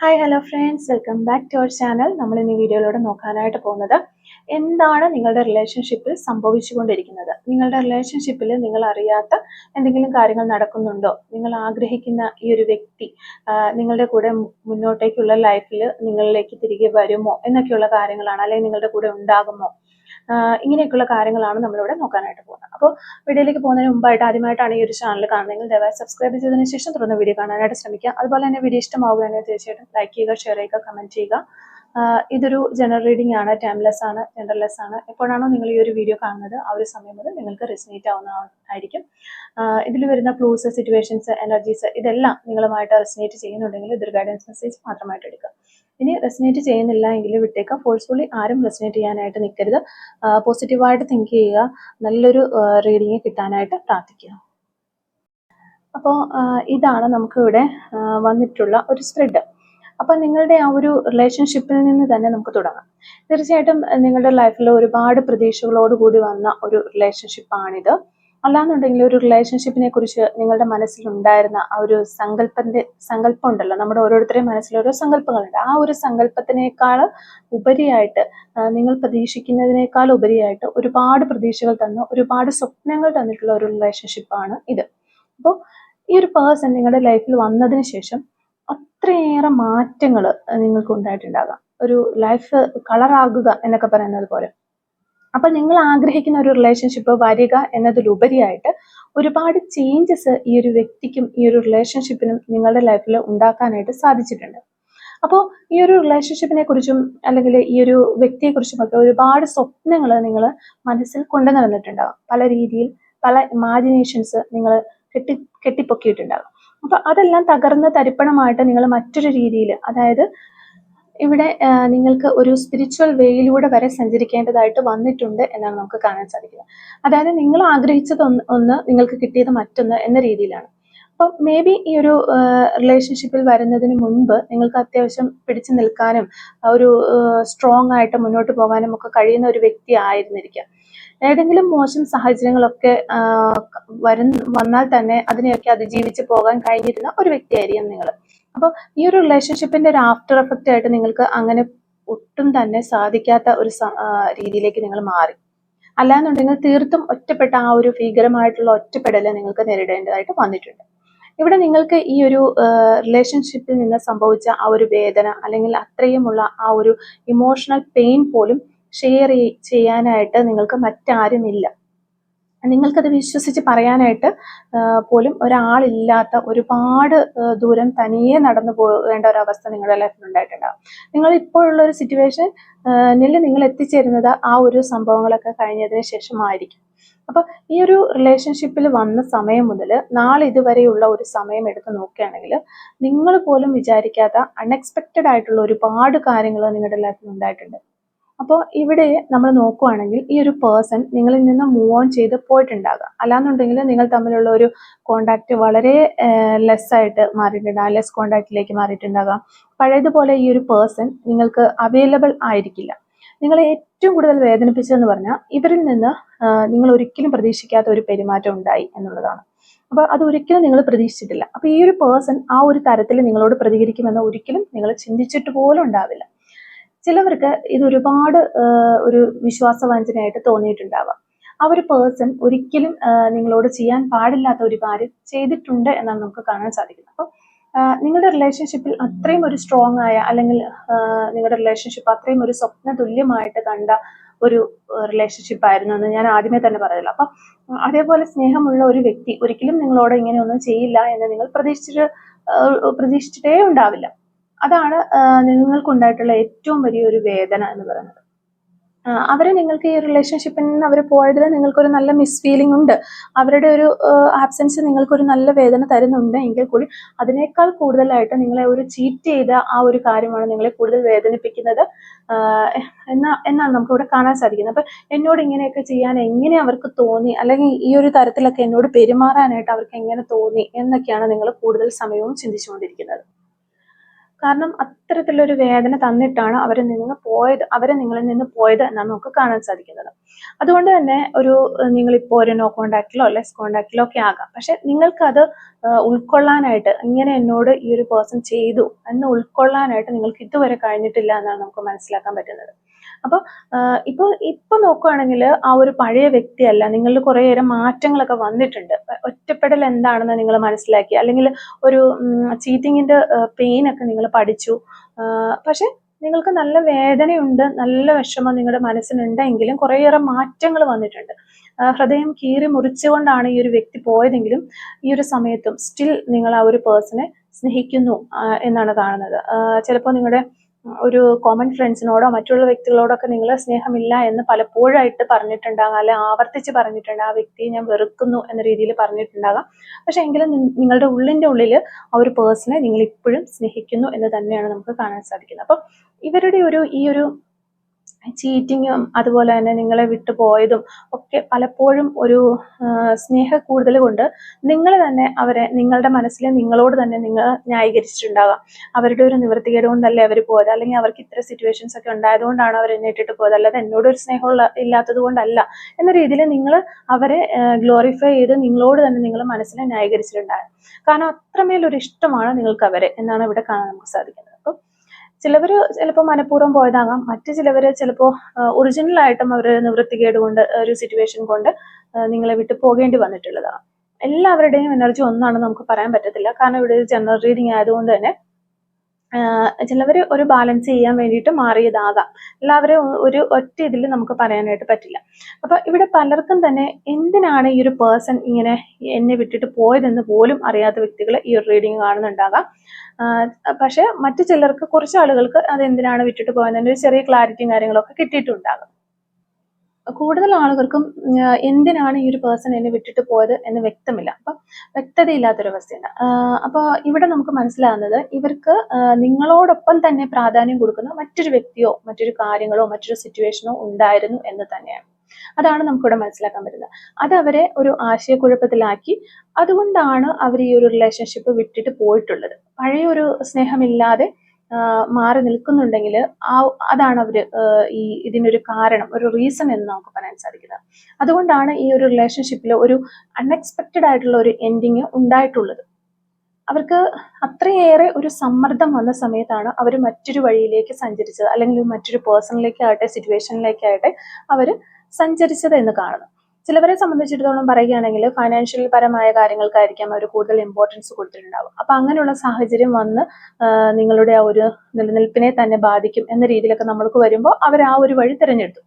Hi hello friends welcome back to our channel നമ്മൾ ഇന്ന് വീഡിയോയിലൂടെ നോക്കാനായിട്ട് പോകുന്നത് എന്താണ് നിങ്ങളുടെ റിലേഷൻഷിപ്പിൽ സംഭവിച്ചുകൊണ്ടിരിക്കുന്നത്? നിങ്ങളുടെ റിലേഷൻഷിപ്പിൽ നിങ്ങൾ അറിയാത്ത എന്തെങ്കിലും കാര്യങ്ങൾ നടക്കുന്നുണ്ടോ? നിങ്ങൾ ആഗ്രഹിക്കുന്ന ഈ ഒരു വ്യക്തി നിങ്ങളുടെ കൂടെ മുന്നോട്ടേക്കുള്ള ലൈഫിൽ നിങ്ങളിലേക്ക് തിരികെ വരുമോ? എന്നൊക്കെയുള്ള കാര്യങ്ങളാണ് അല്ലെങ്കിൽ നിങ്ങളുടെ കൂടെ ഉണ്ടാകുമോ? ഇങ്ങനെയൊക്കെയുള്ള കാര്യങ്ങളാണ് നമ്മളിവിടെ നോക്കാനായിട്ട് പോകുന്നത്. അപ്പോൾ വീഡിയോയിലേക്ക് പോകുന്നതിന് മുമ്പായിട്ട് ആദ്യമായിട്ടാണ് ഈ ഒരു ചാനൽ കാണുന്നതെങ്കിൽ ദയവായി സബ്സ്ക്രൈബ് ചെയ്തതിന് ശേഷം തുറന്ന വീഡിയോ കാണാനായിട്ട് ശ്രമിക്കുക. അതുപോലെ തന്നെ വീഡിയോ ഇഷ്ടമാവുകയാണെങ്കിൽ തീർച്ചയായിട്ടും ലൈക്ക് ചെയ്യുക ഷെയർ ചെയ്യുക കമന്റ് ചെയ്യുക. ഇതൊരു ജനറൽ റീഡിംഗ് ആണ് ടൈംലെസ് ആണ് ജെൻഡർലെസ് ആണ്. എപ്പോഴാണോ നിങ്ങൾ ഈ ഒരു വീഡിയോ കാണുന്നത് ആ ഒരു സമയം മുതൽ നിങ്ങൾക്ക് റെസിനേറ്റ് ആവുന്നതായിരിക്കും ഇതിൽ വരുന്ന ക്ലൂസ് സിറ്റുവേഷൻസ് എനർജീസ് ഇതെല്ലാം നിങ്ങളുമായിട്ട് റെസിനേറ്റ് ചെയ്യുന്നുണ്ടെങ്കിൽ ഇതൊരു ഗൈഡൻസ് മെസ്സേജ് മാത്രമായിട്ട് എടുക്കുക. ഇനി റെസിനേറ്റ് ചെയ്യുന്നില്ല എങ്കിൽ വിട്ടേക്കുക ഫോഴ്സ്ഫുള്ളി ആരും റെസിനേറ്റ് ചെയ്യാനായിട്ട് നിൽക്കരുത്. പോസിറ്റീവായിട്ട് തിങ്ക് ചെയ്യുക. നല്ലൊരു റീഡിങ് കിട്ടാനായിട്ട് പ്രാർത്ഥിക്കുക. അപ്പോൾ ഇതാണ് നമുക്കിവിടെ വന്നിട്ടുള്ള ഒരു സ്പ്രെഡ് അപ്പം നിങ്ങളുടെ ആ ഒരു റിലേഷൻഷിപ്പിൽ നിന്ന് തന്നെ നമുക്ക് തുടങ്ങാം. തീർച്ചയായിട്ടും നിങ്ങളുടെ ലൈഫിൽ ഒരുപാട് പ്രതീക്ഷകളോട് കൂടി വന്ന ഒരു റിലേഷൻഷിപ്പാണിത് അല്ലാന്നുണ്ടെങ്കിൽ ഒരു റിലേഷൻഷിപ്പിനെ കുറിച്ച് നിങ്ങളുടെ മനസ്സിലുണ്ടായിരുന്ന ആ ഒരു സങ്കല്പന്റെ സങ്കല്പം ഉണ്ടല്ലോ നമ്മുടെ ഓരോരുത്തരുടെയും മനസ്സിൽ ഓരോ സങ്കല്പങ്ങളുണ്ട്. ആ ഒരു സങ്കല്പത്തിനേക്കാൾ ഉപരിയായിട്ട് നിങ്ങൾ പ്രതീക്ഷിക്കുന്നതിനേക്കാൾ ഉപരിയായിട്ട് ഒരുപാട് പ്രതീക്ഷകൾ തന്ന ഒരുപാട് സ്വപ്നങ്ങൾ തന്നിട്ടുള്ള ഒരു റിലേഷൻഷിപ്പാണ് ഇത്. അപ്പോൾ ഈ ഒരു പേഴ്സൺ നിങ്ങളുടെ ലൈഫിൽ വന്നതിന് ശേഷം അത്രയേറെ മാറ്റങ്ങൾ നിങ്ങൾക്ക് ഉണ്ടായിട്ടുണ്ടാകാം ഒരു ലൈഫ് കളറാകുക എന്നൊക്കെ പറയുന്നത് പോലെ. അപ്പൊ നിങ്ങൾ ആഗ്രഹിക്കുന്ന ഒരു റിലേഷൻഷിപ്പ് വരിക എന്നതിലുപരിയായിട്ട് ഒരുപാട് ചേഞ്ചസ് ഈ ഒരു വ്യക്തിക്കും ഈ ഒരു റിലേഷൻഷിപ്പിനും നിങ്ങളുടെ ലൈഫിൽ ഉണ്ടാക്കാനായിട്ട് സാധിച്ചിട്ടുണ്ട്. അപ്പോൾ ഈ ഒരു റിലേഷൻഷിപ്പിനെ കുറിച്ചും അല്ലെങ്കിൽ ഈ ഒരു വ്യക്തിയെക്കുറിച്ചും ഒക്കെ ഒരുപാട് സ്വപ്നങ്ങൾ നിങ്ങൾ മനസ്സിൽ കൊണ്ടു നടന്നിട്ടുണ്ടാകും പല രീതിയിൽ പല ഇമാജിനേഷൻസ് നിങ്ങൾ കെട്ടി കെട്ടിപ്പൊക്കിയിട്ടുണ്ടാകും അപ്പൊ അതെല്ലാം തകർന്ന് തരിപ്പണമായിട്ട് നിങ്ങൾ മറ്റൊരു രീതിയിൽ അതായത് ഇവിടെ നിങ്ങൾക്ക് ഒരു സ്പിരിച്വൽ വേയിലൂടെ വരെ സഞ്ചരിക്കേണ്ടതായിട്ട് വന്നിട്ടുണ്ട് എന്നാണ് നമുക്ക് കാണാൻ സാധിക്കുന്നത്. അതായത് നിങ്ങൾ ആഗ്രഹിച്ചത് ഒന്ന് നിങ്ങൾക്ക് കിട്ടിയത് മറ്റൊന്ന് എന്ന രീതിയിലാണ്. അപ്പം മേ ബി ഈ ഒരു റിലേഷൻഷിപ്പിൽ വരുന്നതിന് മുൻപ് നിങ്ങൾക്ക് അത്യാവശ്യം പിടിച്ചു നിൽക്കാനും ഒരു സ്ട്രോങ് ആയിട്ട് മുന്നോട്ട് പോകാനും ഒക്കെ കഴിയുന്ന ഒരു വ്യക്തി ആയിരുന്നിരിക്കാം. ഏതെങ്കിലും മോശം സാഹചര്യങ്ങളൊക്കെ വരുന്ന വന്നാൽ തന്നെ അതിനെയൊക്കെ അതിജീവിച്ച് പോകാൻ കഴിഞ്ഞിരുന്ന ഒരു വ്യക്തിയായിരിക്കും നിങ്ങൾ. അപ്പോൾ ഈ ഒരു റിലേഷൻഷിപ്പിന്റെ ഒരു ആഫ്റ്റർ എഫക്റ്റ് ആയിട്ട് നിങ്ങൾക്ക് അങ്ങനെ ഒട്ടും തന്നെ സാധിക്കാത്ത ഒരു രീതിയിലേക്ക് നിങ്ങൾ മാറി. അല്ലാന്നുണ്ടെങ്കിൽ തീർത്തും ഒറ്റപ്പെട്ട ആ ഒരു ഭീകരമായിട്ടുള്ള ഒറ്റപ്പെടൽ നിങ്ങൾക്ക് നേരിടേണ്ടതായിട്ട് വന്നിട്ടുണ്ട്. ഇവിടെ നിങ്ങൾക്ക് ഈ ഒരു റിലേഷൻഷിപ്പിൽ നിന്ന് സംഭവിച്ച ആ ഒരു വേദന അല്ലെങ്കിൽ അത്രയുമുള്ള ആ ഒരു ഇമോഷണൽ പെയിൻ പോലും ഷെയർ ചെയ്യാനായിട്ട് നിങ്ങൾക്ക് മറ്റാരുമില്ല. നിങ്ങൾക്കത് വിശ്വസിച്ച് പറയാനായിട്ട് പോലും ഒരാളില്ലാത്ത ഒരുപാട് ദൂരം തനിയെ നടന്നു പോകേണ്ട ഒരവസ്ഥ നിങ്ങളുടെ ലൈഫിൽ ഉണ്ടായിട്ടുണ്ടാകും നിങ്ങൾ ഇപ്പോഴുള്ള ഒരു സിറ്റുവേഷൻ നിൽ നിങ്ങൾ എത്തിച്ചേരുന്നത് ആ ഒരു സംഭവങ്ങളൊക്കെ കഴിഞ്ഞതിന് ശേഷമായിരിക്കും. അപ്പൊ ഈ ഒരു റിലേഷൻഷിപ്പിൽ വന്ന സമയം മുതൽ നാളെ ഇതുവരെയുള്ള ഒരു സമയം എടുത്ത് നോക്കുകയാണെങ്കിൽ നിങ്ങൾ പോലും വിചാരിക്കാത്ത അൺഎക്സ്പെക്റ്റഡ് ആയിട്ടുള്ള ഒരുപാട് കാര്യങ്ങൾ നിങ്ങളുടെ ലൈഫിൽ ഉണ്ടായിട്ടുണ്ട്. അപ്പോൾ ഇവിടെ നമ്മൾ നോക്കുവാണെങ്കിൽ ഈ ഒരു പേഴ്സൺ നിങ്ങളിൽ നിന്ന് മൂവ് ഓൺ ചെയ്ത് പോയിട്ടുണ്ടാകാം. അല്ലാന്നുണ്ടെങ്കിൽ നിങ്ങൾ തമ്മിലുള്ള ഒരു കോണ്ടാക്റ്റ് വളരെ ലെസ് ആയിട്ട് മാറിയിട്ടുണ്ടാകാം ലെസ് കോണ്ടാക്റ്റിലേക്ക് മാറിയിട്ടുണ്ടാകാം. പഴയതുപോലെ ഈ ഒരു പേഴ്സൺ നിങ്ങൾക്ക് അവൈലബിൾ ആയിരിക്കില്ല. നിങ്ങളെ ഏറ്റവും കൂടുതൽ വേദനിപ്പിച്ചതെന്ന് പറഞ്ഞാൽ ഇവരിൽ നിന്ന് നിങ്ങൾ ഒരിക്കലും പ്രതീക്ഷിക്കാത്ത ഒരു പെരുമാറ്റം ഉണ്ടായി എന്നുള്ളതാണ്. അപ്പോൾ അത് ഒരിക്കലും നിങ്ങൾ പ്രതീക്ഷിച്ചിട്ടില്ല. അപ്പോൾ ഈ ഒരു പേഴ്സൺ ആ ഒരു തരത്തിൽ നിങ്ങളോട് പ്രതികരിക്കുമെന്ന് ഒരിക്കലും നിങ്ങൾ ചിന്തിച്ചിട്ട് പോലും ഉണ്ടാവില്ല. ചിലവർക്ക് ഇത് ഒരുപാട് ഒരു വിശ്വാസവഞ്ചനയായിട്ട് തോന്നിയിട്ടുണ്ടാവാം. ആ ഒരു പേഴ്സൺ ഒരിക്കലും നിങ്ങളോട് ചെയ്യാൻ പാടില്ലാത്ത ഒരു കാര്യം ചെയ്തിട്ടുണ്ട് എന്നാണ് നമുക്ക് കാണാൻ സാധിക്കുന്നത്. അപ്പോൾ നിങ്ങളുടെ റിലേഷൻഷിപ്പിൽ അത്രയും ഒരു സ്ട്രോങ് ആയ അല്ലെങ്കിൽ നിങ്ങളുടെ റിലേഷൻഷിപ്പ് അത്രയും ഒരു സ്വപ്ന തുല്യമായിട്ട് കണ്ട ഒരു റിലേഷൻഷിപ്പ് ആയിരുന്നു എന്ന് ഞാൻ ആദ്യമേ തന്നെ പറഞ്ഞല്ലോ അപ്പം അതേപോലെ സ്നേഹമുള്ള ഒരു വ്യക്തി ഒരിക്കലും നിങ്ങളോട് ഇങ്ങനെയൊന്നും ചെയ്യില്ല എന്ന് നിങ്ങൾ പ്രതീക്ഷിച്ചിട്ട് പ്രതീക്ഷിച്ചിട്ടേ ഉണ്ടാവില്ല. അതാണ് നിങ്ങൾക്കുണ്ടായിട്ടുള്ള ഏറ്റവും വലിയൊരു വേദന എന്ന് പറയുന്നത്. അവരെ നിങ്ങൾക്ക് ഈ റിലേഷൻഷിപ്പിൽ നിന്ന് അവർ പോയതിൽ നിങ്ങൾക്കൊരു നല്ല മിസ് ഫീലിംഗ് ഉണ്ട്. അവരുടെ ഒരു ആബ്സെൻസ് നിങ്ങൾക്കൊരു നല്ല വേദന തരുന്നുണ്ട് എങ്കിൽ കൂടി അതിനേക്കാൾ കൂടുതലായിട്ട് നിങ്ങളെ ഒരു ചീറ്റ് ചെയ്ത ആ ഒരു കാര്യമാണ് നിങ്ങളെ കൂടുതൽ വേദനിപ്പിക്കുന്നത്. എന്നാ എന്നാണ് നമുക്ക് ഇവിടെ കാണാൻ സാധിക്കുന്നത്. അപ്പൊ എന്നോട് ഇങ്ങനെയൊക്കെ ചെയ്യാൻ എങ്ങനെ അവർക്ക് തോന്നി? അല്ലെങ്കിൽ ഈ ഒരു തരത്തിലൊക്കെ എന്നോട് പെരുമാറാനായിട്ട് അവർക്ക് എങ്ങനെ തോന്നി? എന്നൊക്കെയാണ് നിങ്ങൾ കൂടുതൽ സമയവും ചിന്തിച്ചുകൊണ്ടിരിക്കുന്നത്. കാരണം അത്തരത്തിലൊരു വേദന തന്നിട്ടാണ് അവർ നിന്ന് പോയത് അവരെ നിങ്ങളിൽ നിന്ന് പോയത് എന്നാണ് നമുക്ക് കാണാൻ സാധിക്കുന്നത്. അതുകൊണ്ട് തന്നെ ഒരു നിങ്ങളിപ്പോൾ ഒരു നോ കോണ്ടാക്റ്റിലോ ലെസ് കോണ്ടാക്റ്റിലോ ഒക്കെ ആകാം. പക്ഷെ നിങ്ങൾക്കത് ഉൾക്കൊള്ളാനായിട്ട് ഇങ്ങനെ എന്നോട് ഈ ഒരു പേഴ്സൺ ചെയ്തു എന്ന് ഉൾക്കൊള്ളാനായിട്ട് നിങ്ങൾക്ക് ഇതുവരെ കഴിഞ്ഞിട്ടില്ല എന്നാണ് നമുക്ക് മനസ്സിലാക്കാൻ പറ്റുന്നത്. അപ്പോൾ ഇപ്പോൾ ഇപ്പൊ നോക്കുകയാണെങ്കിൽ ആ ഒരു പഴയ വ്യക്തിയല്ല നിങ്ങളിൽ കുറേയേറെ മാറ്റങ്ങളൊക്കെ വന്നിട്ടുണ്ട്. ഒറ്റപ്പെടൽ എന്താണെന്ന് നിങ്ങൾ മനസ്സിലാക്കി. അല്ലെങ്കിൽ ഒരു ചീറ്റിങ്ങിന്റെ പെയിൻ ഒക്കെ നിങ്ങൾ പഠിച്ചു. പക്ഷെ നിങ്ങൾക്ക് നല്ല വേദനയുണ്ട് നല്ല വിഷമം നിങ്ങളുടെ മനസ്സിനുണ്ടെങ്കിലും കുറേയേറെ മാറ്റങ്ങൾ വന്നിട്ടുണ്ട്. ഹൃദയം കീറി മുറിച്ചുകൊണ്ടാണ് ഈ ഒരു വ്യക്തി പോയതെങ്കിലും ഈ ഒരു സമയത്തും സ്റ്റിൽ നിങ്ങൾ ആ ഒരു പേഴ്സണെ സ്നേഹിക്കുന്നു എന്നാണ് കാണുന്നത്. ചിലപ്പോൾ നിങ്ങളുടെ ഒരു കോമൺ ഫ്രണ്ട്സിനോടോ മറ്റുള്ള വ്യക്തികളോടൊക്കെ നിങ്ങൾ സ്നേഹമില്ല എന്ന് പലപ്പോഴായിട്ട് പറഞ്ഞിട്ടുണ്ടാകാം അല്ലെ ആവർത്തിച്ച് പറഞ്ഞിട്ടുണ്ട് ആ വ്യക്തിയെ ഞാൻ വെറുക്കുന്നു എന്ന രീതിയിൽ പറഞ്ഞിട്ടുണ്ടാകാം. പക്ഷെ എങ്കിലും നിങ്ങളുടെ ഉള്ളിന്റെ ഉള്ളിൽ ആ ഒരു പേഴ്സണെ നിങ്ങൾ ഇപ്പോഴും സ്നേഹിക്കുന്നു എന്ന് തന്നെയാണ് നമുക്ക് കാണാൻ സാധിക്കുന്നത്. അപ്പം ഇവരുടെ ഒരു ഈ ഒരു ചീറ്റിങ്ങും അതുപോലെ തന്നെ നിങ്ങളെ വിട്ടു പോയതും ഒക്കെ പലപ്പോഴും ഒരു സ്നേഹ കൂടുതൽ കൊണ്ട് നിങ്ങൾ തന്നെ അവരെ നിങ്ങളുടെ മനസ്സിൽ നിങ്ങളോട് തന്നെ നിങ്ങൾ ന്യായീകരിച്ചിട്ടുണ്ടാകാം അവരുടെ ഒരു നിവൃത്തികേട് കൊണ്ടല്ലേ അവർ പോയത്? അല്ലെങ്കിൽ അവർക്ക് ഇത്ര സിറ്റുവേഷൻസ് ഒക്കെ ഉണ്ടായതുകൊണ്ടാണ് അവർ എന്നെ ഇട്ടിട്ട് പോയത്? അല്ലാതെ എന്നോട് ഒരു സ്നേഹമുള്ള ഇല്ലാത്തത് കൊണ്ടല്ല. എന്ന രീതിയിൽ നിങ്ങൾ അവരെ ഗ്ലോറിഫൈ ചെയ്ത് നിങ്ങളോട് തന്നെ നിങ്ങൾ മനസ്സിനെ ന്യായീകരിച്ചിട്ടുണ്ടാകും കാരണം അത്രമേലൊരു ഇഷ്ടമാണ് നിങ്ങൾക്ക് അവരെ എന്നാണ് ഇവിടെ കാണാൻ നമുക്ക് സാധിക്കുന്നത്. അപ്പം ചിലവർ ചിലപ്പോൾ മനഃപൂർവം പോയതാകാം. മറ്റു ചിലവർ ചിലപ്പോൾ ഒറിജിനൽ ആയിട്ടും അവർ നിവൃത്തികേട് കൊണ്ട് ഒരു സിറ്റുവേഷൻ കൊണ്ട് നിങ്ങളെ വിട്ട് പോകേണ്ടി വന്നിട്ടുള്ളതാണ്. എല്ലാവരുടെയും എനർജി ഒന്നാണെന്ന് നമുക്ക് പറയാൻ പറ്റത്തില്ല. കാരണം ഇവിടെ ജനറൽ റീഡിങ് ആയതുകൊണ്ട് തന്നെ ചിലവർ ഒരു ബാലൻസ് ചെയ്യാൻ വേണ്ടിയിട്ട് മാറിയതാകാം. എല്ലാവരും ഒരു ഒറ്റ ഇതിൽ നമുക്ക് പറയാനായിട്ട് പറ്റില്ല. അപ്പോൾ ഇവിടെ പലർക്കും തന്നെ എന്തിനാണ് ഈ ഒരു പേഴ്സൺ ഇങ്ങനെ എന്നെ വിട്ടിട്ട് പോയതെന്ന് പോലും അറിയാത്ത വ്യക്തികൾ ഈ ഒരു റീഡിങ് കാണുന്നുണ്ടാകാം. പക്ഷേ മറ്റു ചിലർക്ക് കുറച്ച് ആളുകൾക്ക് അത് എന്തിനാണ് വിട്ടിട്ട് പോയതെന്ന് ഒരു ചെറിയ ക്ലാരിറ്റിയും കാര്യങ്ങളൊക്കെ കിട്ടിയിട്ടുണ്ടാകും. കൂടുതൽ ആളുകൾക്കും എന്തിനാണ് ഈ ഒരു പേഴ്സൺ എന്നെ വിട്ടിട്ട് പോയത് എന്ന് വ്യക്തമില്ല. അപ്പം വ്യക്തതയില്ലാത്തൊരവസ്ഥയുണ്ട്. അവസ്ഥയുണ്ട് അപ്പോൾ ഇവിടെ നമുക്ക് മനസ്സിലാകുന്നത് ഇവർക്ക് നിങ്ങളോടൊപ്പം തന്നെ പ്രാധാന്യം കൊടുക്കുന്ന മറ്റൊരു വ്യക്തിയോ മറ്റൊരു കാര്യങ്ങളോ മറ്റൊരു സിറ്റുവേഷനോ ഉണ്ടായിരുന്നു എന്ന് തന്നെയാണ്. അതാണ് നമുക്കിവിടെ മനസ്സിലാക്കാൻ പറ്റുന്നത്. അത് അവരെ ഒരു ആശയക്കുഴപ്പത്തിലാക്കി. അതുകൊണ്ടാണ് അവർ ഈ ഒരു റിലേഷൻഷിപ്പ് വിട്ടിട്ട് പോയിട്ടുള്ളത്. പഴയ ഒരു സ്നേഹമില്ലാതെ മാറി നിൽക്കുന്നുണ്ടെങ്കിൽ ആ അതാണ് അവർ ഈ ഇതിനൊരു കാരണം ഒരു റീസൺ എന്ന് നമുക്ക് പറയാൻ സാധിക്കുന്നത്. അതുകൊണ്ടാണ് ഈ ഒരു റിലേഷൻഷിപ്പിൽ ഒരു അൺഎക്സ്പെക്റ്റഡ് ആയിട്ടുള്ള ഒരു എൻഡിങ് ഉണ്ടായിട്ടുള്ളത്. അവർക്ക് അത്രയേറെ ഒരു സമ്മർദ്ദം വന്ന സമയത്താണ് അവർ മറ്റൊരു വഴിയിലേക്ക് സഞ്ചരിച്ചത്. അല്ലെങ്കിൽ മറ്റൊരു പേഴ്സണിലേക്കാകട്ടെ സിറ്റുവേഷനിലേക്കാകട്ടെ അവർ സഞ്ചരിച്ചത് എന്ന് കാണുന്നു ചിലവരെ സംബന്ധിച്ചിടത്തോളം പറയുകയാണെങ്കിൽ ഫൈനാൻഷ്യൽ പരമായ കാര്യങ്ങൾക്കായിരിക്കാം അവർ കൂടുതൽ ഇമ്പോർട്ടൻസ് കൊടുത്തിട്ടുണ്ടാവും അപ്പൊ അങ്ങനെയുള്ള സാഹചര്യം വന്ന് നിങ്ങളുടെ ആ ഒരു നിലനിൽപ്പിനെ തന്നെ ബാധിക്കും എന്ന രീതിയിലൊക്കെ നമ്മൾക്ക് വരുമ്പോൾ അവർ ആ ഒരു വഴി തിരഞ്ഞെടുത്തു.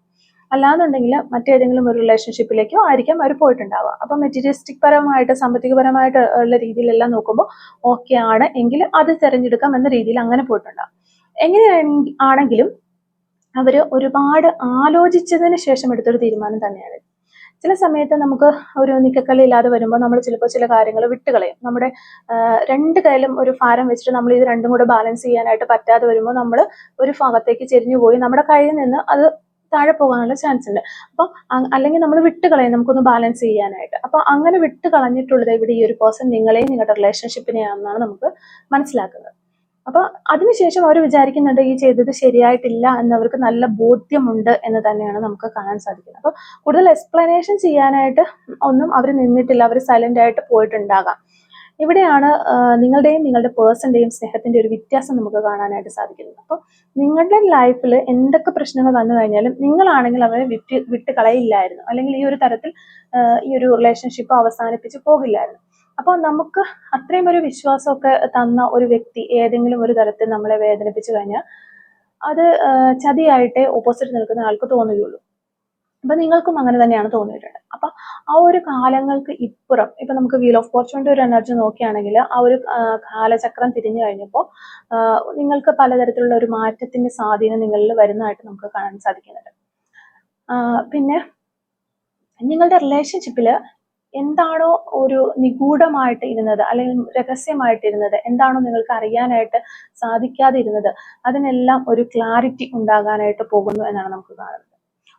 അല്ലാന്നുണ്ടെങ്കിൽ മറ്റേതെങ്കിലും ഒരു റിലേഷൻഷിപ്പിലേക്കോ ആയിരിക്കാം അവർ പോയിട്ടുണ്ടാവുക. അപ്പൊ മെറ്റീരിയലിസ്റ്റിക് പരമായിട്ട് സാമ്പത്തികപരമായിട്ട് ഉള്ള രീതിയിലെല്ലാം നോക്കുമ്പോൾ ഓക്കെ ആണ് എങ്കിൽ അത് തിരഞ്ഞെടുക്കാം എന്ന രീതിയിൽ അങ്ങനെ പോയിട്ടുണ്ടാവും. എങ്ങനെയാണെങ്കിലും അവർ ഒരുപാട് ആലോചിച്ചതിന് ശേഷം എടുത്തൊരു തീരുമാനം തന്നെയാണ്. ചില സമയത്ത് നമുക്ക് ഒരു നിക്കക്കളി ഇല്ലാതെ വരുമ്പോൾ നമ്മൾ ചിലപ്പോൾ ചില കാര്യങ്ങൾ വിട്ടുകളയും. നമ്മുടെ രണ്ട് കയ്യിലും ഒരു ഭാരം വെച്ചിട്ട് നമ്മൾ ഇത് രണ്ടും കൂടെ ബാലൻസ് ചെയ്യാനായിട്ട് പറ്റാതെ വരുമ്പോൾ നമ്മൾ ഒരു ഭാഗത്തേക്ക് ചെരിഞ്ഞു പോയി നമ്മുടെ കയ്യിൽ നിന്ന് അത് താഴെ പോകാനുള്ള ചാൻസ് ഉണ്ട്. അപ്പോൾ അല്ലെങ്കിൽ നമ്മൾ വിട്ടുകളയും നമുക്കൊന്ന് ബാലൻസ് ചെയ്യാനായിട്ട്. അപ്പൊ അങ്ങനെ വിട്ട് കളഞ്ഞിട്ടുള്ളത് ഇവിടെ ഈ ഒരു പേഴ്സൺ നിങ്ങളെയും നിങ്ങളുടെ റിലേഷൻഷിപ്പിനെയാണെന്നാണ് നമുക്ക് മനസ്സിലാക്കുന്നത്. അപ്പൊ അതിനുശേഷം അവർ വിചാരിക്കുന്നുണ്ട് ഈ ചെയ്തത് ശരിയായിട്ടില്ല എന്നവർക്ക് നല്ല ബോധ്യമുണ്ട് എന്ന് തന്നെയാണ് നമുക്ക് കാണാൻ സാധിക്കുന്നത്. അപ്പൊ കൂടുതൽ എക്സ്പ്ലനേഷൻ ചെയ്യാനായിട്ട് ഒന്നും അവർ നിന്നിട്ടില്ല. അവർ സൈലന്റ് ആയിട്ട് പോയിട്ടുണ്ടാകാം. ഇവിടെയാണ് നിങ്ങളുടെയും നിങ്ങളുടെ പേഴ്സന്റെയും സ്നേഹത്തിന്റെ ഒരു വ്യത്യാസം നമുക്ക് കാണാനായിട്ട് സാധിക്കുന്നത്. അപ്പോൾ നിങ്ങളുടെ ലൈഫിൽ എന്തൊക്കെ പ്രശ്നങ്ങൾ വന്നു കഴിഞ്ഞാലും നിങ്ങളാണെങ്കിൽ അവരെ വിട്ട് വിട്ട് കളയില്ലായിരുന്നു അല്ലെങ്കിൽ ഈ ഒരു തരത്തിൽ ഈ ഒരു റിലേഷൻഷിപ്പ് അവസാനിപ്പിച്ച് പോകില്ലായിരുന്നു. അപ്പോൾ നമുക്ക് അത്രയും ഒരു വിശ്വാസമൊക്കെ തന്ന ഒരു വ്യക്തി ഏതെങ്കിലും ഒരു തരത്തിൽ നമ്മളെ വേദനിപ്പിച്ചു കഴിഞ്ഞാൽ അത് ചതിയായിട്ടേ ഓപ്പോസിറ്റ് നിൽക്കുന്ന ആൾക്ക് തോന്നുകയുള്ളൂ. അപ്പൊ നിങ്ങൾക്കും അങ്ങനെ തന്നെയാണ് തോന്നിയിട്ടുണ്ട്. അപ്പൊ ആ ഒരു കാലങ്ങൾക്ക് ഇപ്പുറം ഇപ്പൊ നമുക്ക് വീൽ ഓഫ് ഫോർച്യൂണിന്റെ ഒരു എനർജി നോക്കുകയാണെങ്കിൽ ആ ഒരു കാലചക്രം തിരിഞ്ഞു കഴിഞ്ഞപ്പോൾ നിങ്ങൾക്ക് പലതരത്തിലുള്ള ഒരു മാറ്റത്തിന്റെ സ്വാധീനം നിങ്ങളിൽ വരുന്നതായിട്ട് നമുക്ക് കാണാൻ സാധിക്കുന്നുണ്ട്. പിന്നെ നിങ്ങളുടെ റിലേഷൻഷിപ്പിൽ എന്താണോ ഒരു നിഗൂഢമായിട്ട് ഇരുന്നത് അല്ലെങ്കിൽ രഹസ്യമായിട്ട് ഇരുന്നത് എന്താണോ നിങ്ങൾക്ക് അറിയാനായിട്ട് സാധിക്കാതെ ഇരുന്നത് അതിനെല്ലാം ഒരു ക്ലാരിറ്റി ഉണ്ടാകാനായിട്ട് പോകുന്നു എന്നാണ് നമുക്ക് കാണുന്നത്.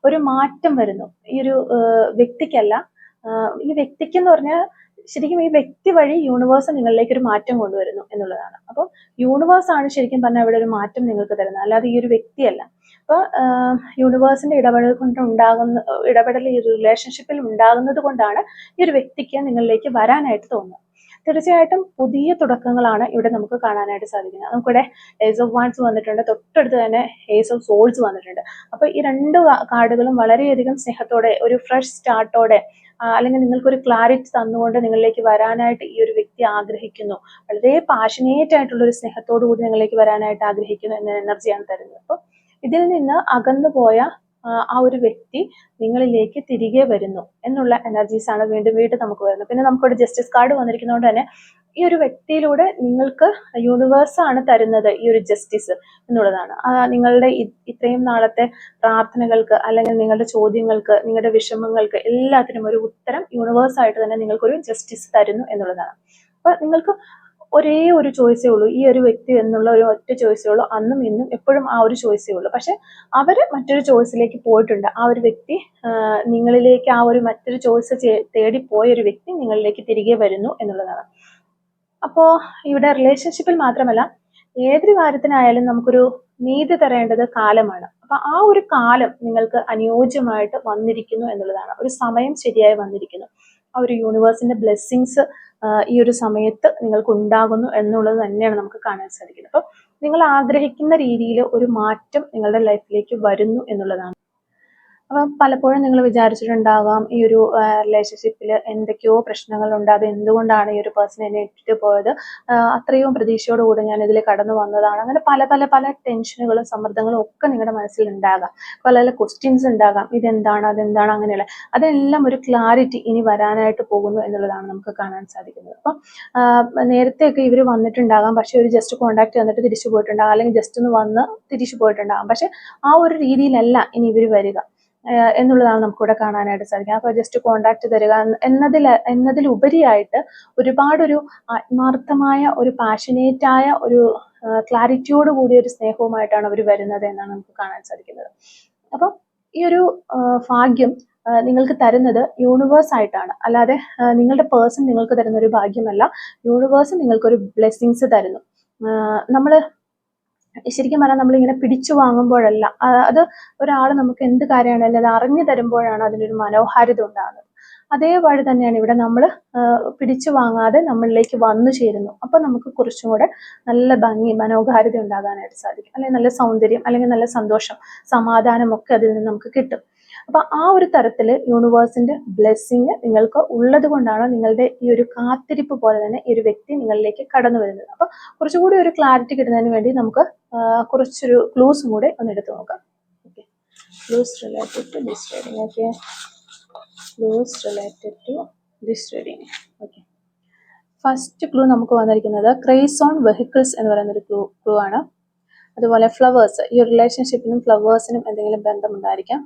ഒരു മാറ്റം വരുന്നു. ഈ ഒരു വ്യക്തിക്കല്ല ഈ വ്യക്തിക്ക് എന്ന് പറഞ്ഞാൽ ശരിക്കും ഈ വ്യക്തി വഴി യൂണിവേഴ്സ് നിങ്ങളിലേക്ക് ഒരു മാറ്റം കൊണ്ടുവരുന്നു എന്നുള്ളതാണ്. അപ്പോൾ യൂണിവേഴ്സ് ആണ് ശരിക്കും പറഞ്ഞാൽ ഇവിടെ ഒരു മാറ്റം നിങ്ങൾക്ക് തരുന്നത്. അല്ലാതെ ഈ ഒരു വ്യക്തിയല്ല. അപ്പോൾ യൂണിവേഴ്സിന്റെ ഇടപെടൽ കൊണ്ട് ഉണ്ടാകുന്ന ഇടപെടൽ ഈ റിലേഷൻഷിപ്പിൽ ഉണ്ടാകുന്നത് കൊണ്ടാണ് ഈ ഒരു വ്യക്തിക്ക് നിങ്ങളിലേക്ക് വരാനായിട്ട് തോന്നുന്നത്. തീർച്ചയായിട്ടും പുതിയ തുടക്കങ്ങളാണ് ഇവിടെ നമുക്ക് കാണാനായിട്ട് സാധിക്കുന്നത്. നമുക്കിവിടെ ഏസ് ഓഫ് വാൻസ് വന്നിട്ടുണ്ട് തൊട്ടടുത്ത് തന്നെ ഏസ് ഓഫ് സോൾസ് വന്നിട്ടുണ്ട്. അപ്പോൾ ഈ രണ്ട് കാർഡുകളും വളരെയധികം സ്നേഹത്തോടെ ഒരു ഫ്രഷ് സ്റ്റാർട്ടോടെ അല്ലെങ്കിൽ നിങ്ങൾക്കൊരു ക്ലാരിറ്റി തന്നുകൊണ്ട് നിങ്ങളിലേക്ക് വരാനായിട്ട് ഈ ഒരു വ്യക്തി ആഗ്രഹിക്കുന്നു. വളരെ പാഷനേറ്റ് ആയിട്ടുള്ള ഒരു സ്നേഹത്തോടു കൂടി നിങ്ങളിലേക്ക് വരാനായിട്ട് ആഗ്രഹിക്കുന്നു എന്ന എനർജിയാണ് തരുന്നത്. അപ്പോൾ ഇതിൽ നിന്ന് അകന്നു പോയ ആ ഒരു വ്യക്തി നിങ്ങളിലേക്ക് തിരികെ വരുന്നു എന്നുള്ള എനർജീസ് ആണ് വീണ്ടും വീണ്ടും നമുക്ക് വരുന്നത്. പിന്നെ നമുക്കൊരു ജസ്റ്റിസ് കാർഡ് വന്നിരിക്കുന്നതുകൊണ്ട് തന്നെ ഈ ഒരു വ്യക്തിയിലൂടെ നിങ്ങൾക്ക് യൂണിവേഴ്സ് ആണ് തരുന്നത് ഈ ഒരു ജസ്റ്റിസ് എന്നുള്ളതാണ്. നിങ്ങളുടെ ഇത്രയും നാളത്തെ പ്രാർത്ഥനകൾക്ക് അല്ലെങ്കിൽ നിങ്ങളുടെ ചോദ്യങ്ങൾക്ക് നിങ്ങളുടെ വിഷമങ്ങൾക്ക് എല്ലാത്തിനും ഒരു ഉത്തരം യൂണിവേഴ്സ് ആയിട്ട് തന്നെ നിങ്ങൾക്കൊരു ജസ്റ്റിസ് തരുന്നു എന്നുള്ളതാണ്. അപ്പൊ നിങ്ങൾക്ക് ഒരേ ഒരു ചോയ്സേ ഉള്ളൂ. ഈ ഒരു വ്യക്തി എന്നുള്ള ഒരു ഒറ്റ ചോയ്സേ ഉള്ളൂ. അന്നും ഇന്നും എപ്പോഴും ആ ഒരു ചോയ്സേ ഉള്ളൂ. പക്ഷെ അവർ മറ്റൊരു ചോയ്സിലേക്ക് പോയിട്ടുണ്ട്. ആ ഒരു വ്യക്തി നിങ്ങളിലേക്ക് ആ ഒരു മറ്റൊരു ചോയ്സ് തേടി പോയ ഒരു വ്യക്തി നിങ്ങളിലേക്ക് തിരികെ വരുന്നു എന്നുള്ളതാണ്. അപ്പോൾ ഇവിടെ റിലേഷൻഷിപ്പിൽ മാത്രമല്ല ഏതൊരു കാര്യത്തിനായാലും നമുക്കൊരു നീതി തരേണ്ടത് കാലമാണ്. അപ്പൊ ആ ഒരു കാലം നിങ്ങൾക്ക് അനുയോജ്യമായിട്ട് വന്നിരിക്കുന്നു എന്നുള്ളതാണ്. ഒരു സമയം ശരിയായി വന്നിരിക്കുന്നു. ആ ഒരു യൂണിവേഴ്സിന്റെ ബ്ലെസ്സിങ്സ് ഈ ഒരു സമയത്ത് നിങ്ങൾക്ക് ഉണ്ടാകുന്നു എന്നുള്ളത് തന്നെയാണ് നമുക്ക് കാണാൻ സാധിക്കുന്നത്. അപ്പോൾ നിങ്ങൾ ആഗ്രഹിക്കുന്ന രീതിയിൽ ഒരു മാറ്റം നിങ്ങളുടെ ലൈഫിലേക്ക് വരുന്നു എന്നുള്ളതാണ്. അപ്പം പലപ്പോഴും നിങ്ങൾ വിചാരിച്ചിട്ടുണ്ടാകാം ഈ ഒരു റിലേഷൻഷിപ്പിൽ എന്തൊക്കെയോ പ്രശ്നങ്ങളുണ്ട്. അത് എന്തുകൊണ്ടാണ് ഈ ഒരു പേഴ്സൺ എന്നെ ഇട്ടിട്ട് പോയത്? അത്രയും പ്രതീക്ഷയോടുകൂടി ഞാൻ ഇതിൽ കടന്നു വന്നതാണ്. അങ്ങനെ പല പല പല ടെൻഷനുകളും സമ്മർദ്ദങ്ങളും ഒക്കെ നിങ്ങളുടെ മനസ്സിൽ ഉണ്ടാകാം. പല പല ക്വസ്റ്റ്യൻസ് ഉണ്ടാകാം. ഇതെന്താണ്? അതെന്താണ്? അങ്ങനെയുള്ള. അതെല്ലാം ഒരു ക്ലാരിറ്റി ഇനി വരാനായിട്ട് പോകുന്നു എന്നുള്ളതാണ് നമുക്ക് കാണാൻ സാധിക്കുന്നത്. അപ്പം നേരത്തെയൊക്കെ ഇവർ വന്നിട്ടുണ്ടാകാം. പക്ഷെ ഒരു ജസ്റ്റ് കോണ്ടാക്ട് വന്നിട്ട് തിരിച്ചു പോയിട്ടുണ്ടാകാം. അല്ലെങ്കിൽ ജസ്റ്റ് ഒന്ന് വന്ന് തിരിച്ചു പോയിട്ടുണ്ടാകാം. പക്ഷെ ആ ഒരു രീതിയിലല്ല ഇനി ഇവർ വരിക. എന്നുള്ളതാണ് നമുക്കിവിടെ കാണാനായിട്ട് സാധിക്കുക അപ്പോൾ ജസ്റ്റ് കോണ്ടാക്ട് തരിക എന്നതിൽ എന്നതിലുപരിയായിട്ട് ഒരുപാടൊരു ആത്മാർത്ഥമായ ഒരു പാഷനേറ്റായ ഒരു ക്ലാരിറ്റിയോട് കൂടിയ ഒരു സ്നേഹവുമായിട്ടാണ് അവർ വരുന്നത് എന്നാണ് നമുക്ക് കാണാൻ സാധിക്കുന്നത്. അപ്പോൾ ഈ ഒരു ഭാഗ്യം നിങ്ങൾക്ക് തരുന്നത് യൂണിവേഴ്സ് ആയിട്ടാണ്. അല്ലാതെ നിങ്ങളുടെ പേഴ്സൺ നിങ്ങൾക്ക് തരുന്ന ഒരു ഭാഗ്യമല്ല. യൂണിവേഴ്സ് നിങ്ങൾക്കൊരു ബ്ലെസ്സിങ്സ് തരുന്നു. നമ്മൾ ശരിക്കും പറഞ്ഞാൽ നമ്മളിങ്ങനെ പിടിച്ചു വാങ്ങുമ്പോഴല്ല അത് ഒരാൾ നമുക്ക് എന്ത് കാര്യമാണെങ്കിലും അത് അറിഞ്ഞു തരുമ്പോഴാണ് അതിനൊരു മനോഹാരിത ഉണ്ടാകുന്നത്. അതേപോലെ തന്നെയാണ് ഇവിടെ നമ്മൾ പിടിച്ചു വാങ്ങാതെ നമ്മളിലേക്ക് വന്നു ചേരുന്നു. അപ്പോൾ നമുക്ക് കുറച്ചും കൂടെ നല്ല ഭംഗി മനോഹാരിത ഉണ്ടാകാനായിട്ട് സാധിക്കും. അല്ലെങ്കിൽ നല്ല സൗന്ദര്യം അല്ലെങ്കിൽ നല്ല സന്തോഷം സമാധാനം ഒക്കെ അതിൽ നിന്ന് നമുക്ക് കിട്ടും. അപ്പൊ ആ ഒരു തരത്തിൽ യൂണിവേഴ്സിന്റെ ബ്ലെസ്സിങ് നിങ്ങൾക്ക് ഉള്ളത് കൊണ്ടാണ് നിങ്ങളുടെ ഈ ഒരു കാത്തിരിപ്പ് പോലെ തന്നെ ഈ ഒരു വ്യക്തി നിങ്ങളിലേക്ക് കടന്നു വരുന്നത്. അപ്പൊ കുറച്ചുകൂടി ഒരു ക്ലാരിറ്റി കിട്ടുന്നതിന് വേണ്ടി നമുക്ക് കുറച്ചൊരു ക്ലൂസും കൂടെ ഒന്ന് എടുത്തു നോക്കാം. Clues to this reading clues to this reading first clue നമുക്ക് വന്നിരിക്കുന്നത് ക്രേസ് ഓൺ വെഹിക്കിൾസ് എന്ന് പറയുന്ന ഒരു ക്ലൂ ക്ലൂ ആണ്. അതുപോലെ ഫ്ലവേഴ്സ് ഈ റിലേഷൻഷിപ്പിനും ഫ്ലവേഴ്സിനും എന്തെങ്കിലും ബന്ധമുണ്ടായിരിക്കാം.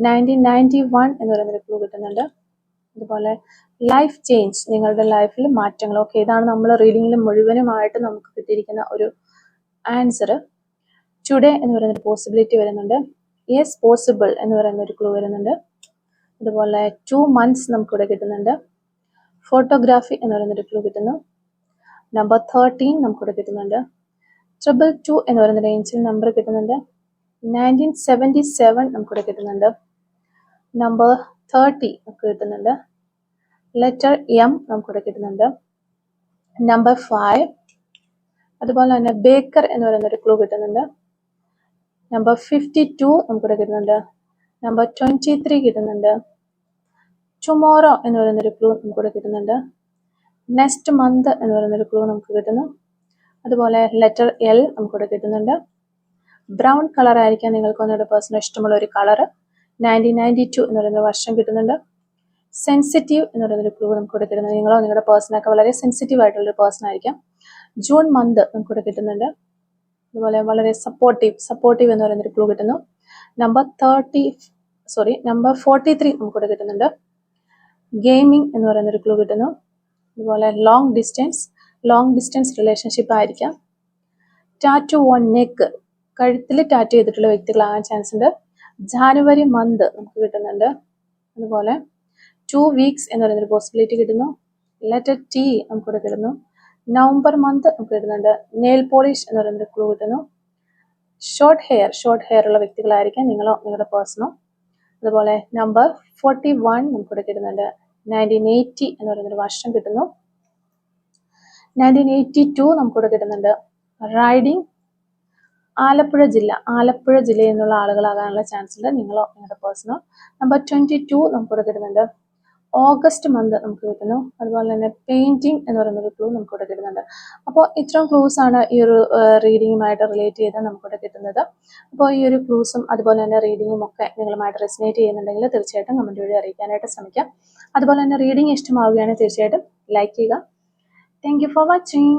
നയന്റീൻ നയന്റി വൺ എന്ന് പറയുന്നൊരു ക്ലൂ കിട്ടുന്നുണ്ട്. അതുപോലെ ലൈഫ് ചേഞ്ച് നിങ്ങളുടെ ലൈഫിൽ മാറ്റങ്ങൾ. ഓക്കെ ഇതാണ് നമ്മൾ റീഡിങ്ങിൽ മുഴുവനുമായിട്ട് നമുക്ക് കിട്ടിയിരിക്കുന്ന ഒരു ആൻസർ ടുഡേ എന്ന് പറയുന്നൊരു പോസിബിലിറ്റി വരുന്നുണ്ട്. യെസ് പോസിബിൾ എന്ന് പറയുന്ന ഒരു ക്ലൂ വരുന്നുണ്ട്. അതുപോലെ ടു മന്ത്സ് നമുക്കിവിടെ കിട്ടുന്നുണ്ട്. ഫോട്ടോഗ്രാഫി എന്ന് പറയുന്നൊരു ക്ലൂ കിട്ടുന്നു. നമ്പർ തേർട്ടീൻ നമുക്കിവിടെ കിട്ടുന്നുണ്ട്. ട്രിപ്പിൾ ടു എന്ന് പറയുന്ന റേഞ്ചിൽ നമ്പർ കിട്ടുന്നുണ്ട്. നയന്റീൻ സെവന്റി സെവൻ നമുക്കിവിടെ കിട്ടുന്നുണ്ട്. നമ്പർ തേർട്ടി നമുക്ക് കിട്ടുന്നുണ്ട്. ലെറ്റർ എം നമുക്കിവിടെ കിട്ടുന്നുണ്ട്. നമ്പർ ഫൈവ് അതുപോലെ തന്നെ ബേക്കർ എന്ന് പറയുന്ന ഒരു ക്ലൂ കിട്ടുന്നുണ്ട്. നമ്പർ ഫിഫ്റ്റി ടു നമുക്കിവിടെ കിട്ടുന്നുണ്ട്. നമ്പർ ട്വന്റി ത്രീ കിട്ടുന്നുണ്ട്. ടുമോറോ എന്ന് പറയുന്നൊരു ക്ലൂ നമുക്കിവിടെ കിട്ടുന്നുണ്ട്. നെക്സ്റ്റ് മന്ത് എന്ന് പറയുന്നൊരു ക്ലൂ നമുക്ക് കിട്ടുന്നു. അതുപോലെ ലെറ്റർ എൽ നമുക്കിവിടെ കിട്ടുന്നുണ്ട്. ബ്രൗൺ കളർ ആയിരിക്കാം നിങ്ങൾക്ക് ഒന്നുകൂടെ പേഴ്സണൽ ഇഷ്ടമുള്ള ഒരു കളർ. നയന്റീൻ നയന്റി ടു എന്ന് പറയുന്ന വർഷം കിട്ടുന്നുണ്ട്. സെൻസിറ്റീവ് എന്ന് പറയുന്ന ഒരു ക്ലൂ നമുക്ക് ഇവിടെ കിട്ടുന്നത് നിങ്ങളോ നിങ്ങളുടെ പേഴ്സണൊക്കെ വളരെ സെൻസിറ്റീവ് ആയിട്ടുള്ള ഒരു പേഴ്സൺ ആയിരിക്കാം. ജൂൺ മന്ത് നമുക്ക് ഇവിടെ കിട്ടുന്നുണ്ട്. അതുപോലെ വളരെ സപ്പോർട്ടീവ് സപ്പോർട്ടീവ് എന്ന് പറയുന്ന ഒരു ക്ലൂ കിട്ടുന്നു. Number thirty sorry number forty three നമുക്കിവിടെ കിട്ടുന്നുണ്ട്. ഗെയിമിംഗ് എന്ന് പറയുന്ന ഒരു ക്ലൂ കിട്ടുന്നു. അതുപോലെ long distance long distance relationship ആയിരിക്കാം. ടാറ്റു ഓൺ നെക്ക് കഴുത്തിൽ ടാറ്റു ചെയ്തിട്ടുള്ള വ്യക്തികളാകാൻ ചാൻസ് ഉണ്ട്. ജാനുവരി മന്ത് നമുക്ക് കിട്ടുന്നുണ്ട്. അതുപോലെ ടു വീക്സ് എന്ന് പറയുന്നൊരു പോസിബിലിറ്റി കിട്ടുന്നു. ലെറ്റർ ടി നമുക്കിവിടെ കിട്ടുന്നു. നവംബർ മന്ത് നമുക്ക് കിട്ടുന്നുണ്ട്. നെയിൽ പോളിഷ് എന്ന് പറയുന്നൊരു ക്ലൂ കിട്ടുന്നു. ഷോർട്ട് ഹെയർ ഷോർട്ട് ഹെയർ ഉള്ള വ്യക്തികളായിരിക്കാം നിങ്ങളോ നിങ്ങളുടെ പേഴ്സണോ അതുപോലെ നമ്പർ ഫോർട്ടി വൺ നമുക്കിവിടെ കിട്ടുന്നുണ്ട്. നയന്റീൻ എയ്റ്റി എന്ന് പറയുന്നൊരു വർഷം കിട്ടുന്നു. നയന്റീൻ എയ്റ്റി ടു നമുക്കിവിടെ കിട്ടുന്നുണ്ട്. റൈഡിങ് ആലപ്പുഴ ജില്ല ആലപ്പുഴ ജില്ലയിൽ നിന്നുള്ള ആളുകളാകാനുള്ള ചാൻസ് ഉണ്ട്. നിങ്ങളോ നിങ്ങളുടെ പേഴ്സണോ നമ്പർ ട്വന്റി ടു നമുക്കിവിടെ കിട്ടുന്നുണ്ട്. ഓഗസ്റ്റ് മന്ത് നമുക്ക് കിട്ടുന്നു. അതുപോലെ തന്നെ പെയിന്റിങ് എന്ന് പറയുന്ന ഒരു ക്ലൂ നമുക്കിവിടെ കിട്ടുന്നുണ്ട്. അപ്പോൾ ഇത്രയും ക്ലൂസ് ആണ് ഈ ഒരു റീഡിങ്ങുമായിട്ട് റിലേറ്റ് ചെയ്ത് നമുക്കിവിടെ കിട്ടുന്നത്. അപ്പോൾ ഈ ഒരു ക്ലൂസും അതുപോലെ തന്നെ റീഡിങ്ങും ഒക്കെ നിങ്ങളുമായിട്ട് റെസിനേറ്റ് ചെയ്യുന്നുണ്ടെങ്കിൽ തീർച്ചയായിട്ടും കമന്റ് വഴി അറിയിക്കാനായിട്ട് ശ്രമിക്കാം. അതുപോലെ തന്നെ റീഡിങ് ഇഷ്ടമാവുകയാണെങ്കിൽ തീർച്ചയായിട്ടും ലൈക്ക് ചെയ്യുക. Thank for watching